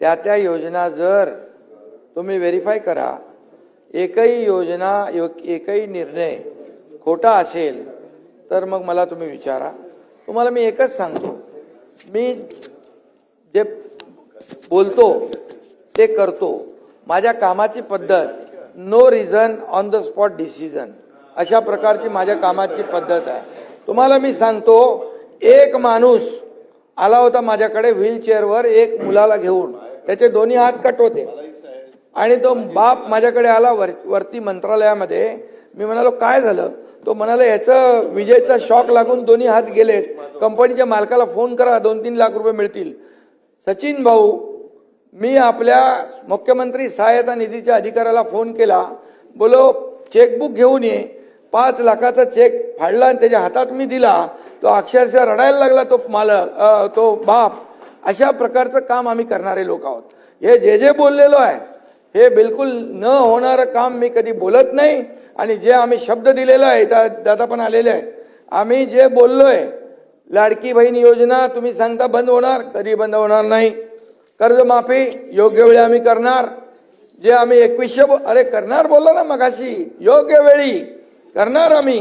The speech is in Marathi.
त्या त्या योजना जर तुम्ही व्हेरीफाय करा एकही योजना यो- एकही निर्णय खोटा असेल तर मग मला तुम्ही विचारा. तुम्हाला मी एकच सांगतो. मी जे बोलतो ते करतो. माझ्या कामाची पद्धत no reason on the spot decision अशा प्रकारची माझ्या कामाची पद्धत आहे. तुम्हाला मी सांगतो एक माणूस आला होता माझ्याकडे व्हीलचेअरवर एक मुलाला घेऊन. त्याचे दोन्ही हात कट होते. आणि तो बाप माझ्याकडे आला वर वरती मंत्रालयामध्ये. मी म्हणालो काय झालं? तो म्हणाला याचं विजेचा शॉक लागून दोन्ही हात गेलेत. कंपनीच्या मालकाला फोन करा दोन तीन लाख रुपये मिळतील. सचिन भाऊ मी आपल्या मुख्यमंत्री सहायता निधीच्या अधिकाऱ्याला फोन केला. बोलो चेकबुक घेऊन ये. पाच लाखाचा चेक फाडला आणि त्याच्या हातात मी दिला. तो अक्षरशः रडायला लागला तो मालक तो बाप. अशा प्रकारचं काम आम्ही करणारे लोक आहोत. हे जे जे बोललेलो आहे हे बिलकुल न होणारं काम मी कधी बोलत नाही. आणि जे आम्ही शब्द दिलेला आहे त्या दादा पण आलेले आहेत. आम्ही जे बोललोय लाडकी बहीण योजना तुम्ही सांगता बंद होणार कधी बंद होणार नाही. कर्जमाफी योग्य वेळी आम्ही करणार. जे आम्ही एकवीसशे अरे करणार बोललो ना मगाशी योग्य वेळी करणार आम्ही.